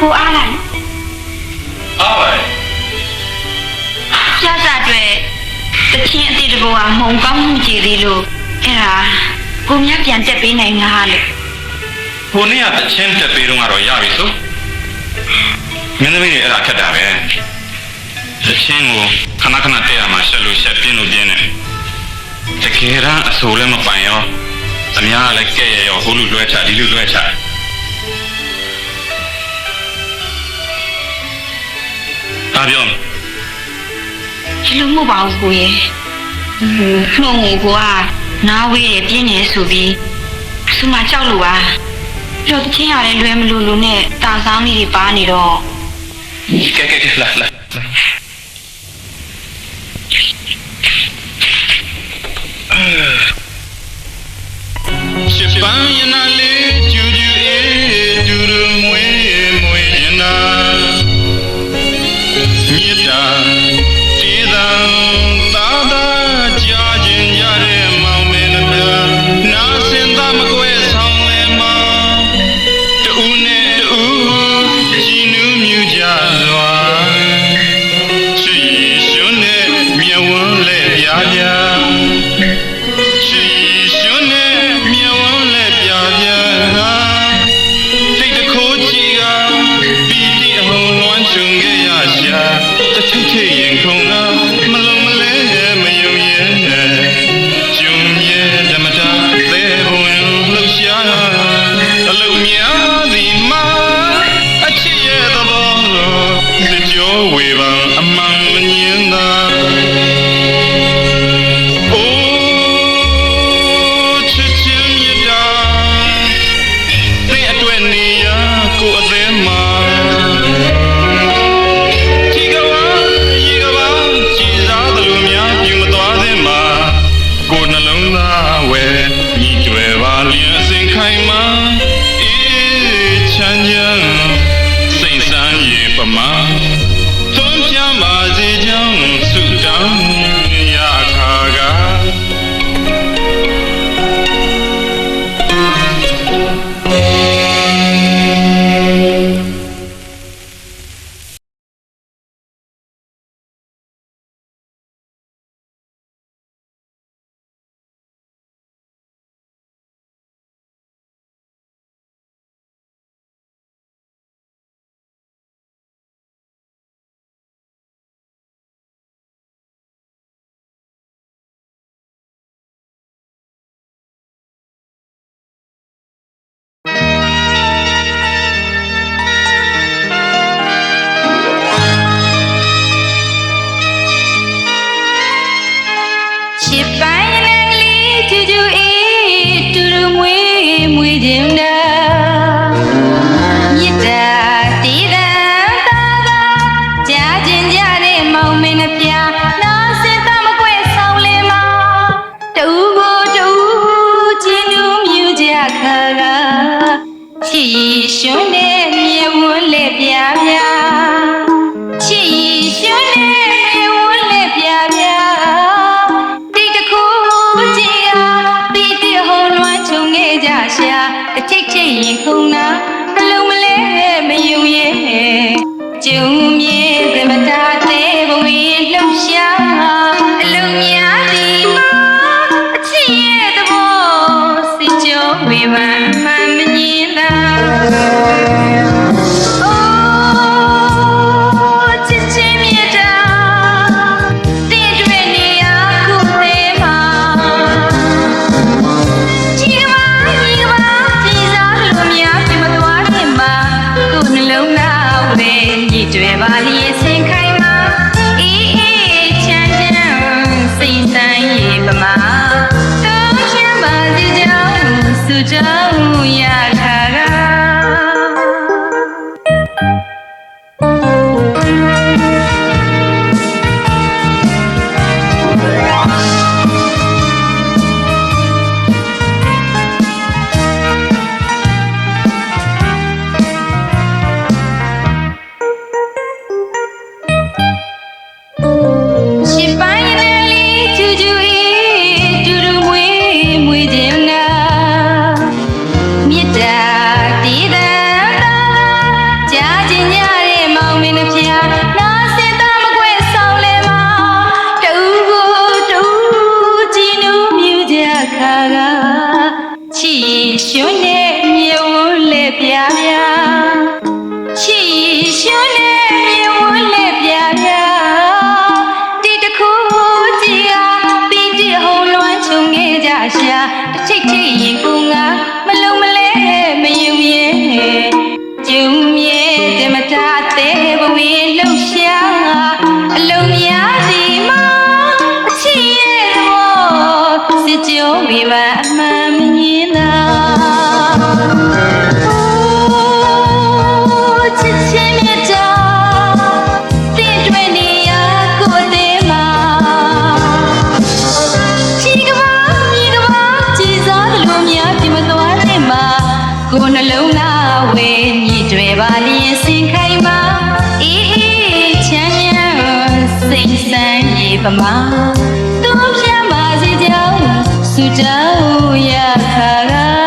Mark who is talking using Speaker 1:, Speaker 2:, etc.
Speaker 1: ကိုအားလိုက်
Speaker 2: အားပါလေ
Speaker 1: ပြဿနာတွေတချင်းအတိတ်တဘောကမုံကောင်းမှုကြည်သေးလို့အဲ့ဒါကိုမြတ်ပြန်တက်ပေးနိုင်ငါလို့
Speaker 2: ဟိုနေ့ကတချင်းတက်ပေးတော့ကတော့ရပြီဆိုမင်းသမီးတွေအဲ့ဒါခက်တာပဲတချင်းကိုခဏခဏတက်ရမှာရှက်လို့ရှက်ပြင်းလို့ပြင်းနေတကယ်တမ်းအဆိုးလည်းမပိုင်ရောအများကလည်းကဲ့ရရောဟိုလူလွှဲချဒီလူလွှဲချ အားပြောမယ်
Speaker 1: ဒီလိုမဟုတ်ပါဘူးကိုရဲ့ဟိုနှုံကိုကနားဝေးရပြင်းနေဆိုပြီးဆူမကြောက်လို့ပါပြီးတော့တချင်းရတယ်လွယ်မလို့လို့နဲ့တာဆောင်လေးတွေပါနေတော့
Speaker 2: ကဲကဲကဲလာလာ တစ် ပါ ခါကချီရွှန်းတဲ့မြေဝန်းလက်ပြပြချီရွှန်းတဲ့မြေဝန်းလက်ပြပြတိတ်တခုကြည်အားပီတိဟောလွှမ်းချုံခဲ့ကြရှာတစ်ချိတ်ချိတ်ရင်ခု
Speaker 1: န်နာအလုံးမလဲမယုံရဲ့ကျုံ အိုး ရွှန်းနဲ့မြေဝန်းလက်ပြားပြားချီရွှန်းနဲ့မြေဝန်းလက်ပြားပြားဒီတစ်ခုကြည်ဟာပီတိဟုံလွှမ်းချုံခဲ့ကြရှာတစ်ချိတ်ချိတ်ရင်ကူငါမလုံမလဲမယုံရဲ့ကျုံမြဲတမတာတဲ့ဘဝင်းလှုပ်ရှားအလုံးများဒီမှာအချစ်ရဲ့သဘောစစ်ကြုံပြီးမှအမှန် ပမာသူပြန်ပါစေကြောင်းဆုတောင်းရခါက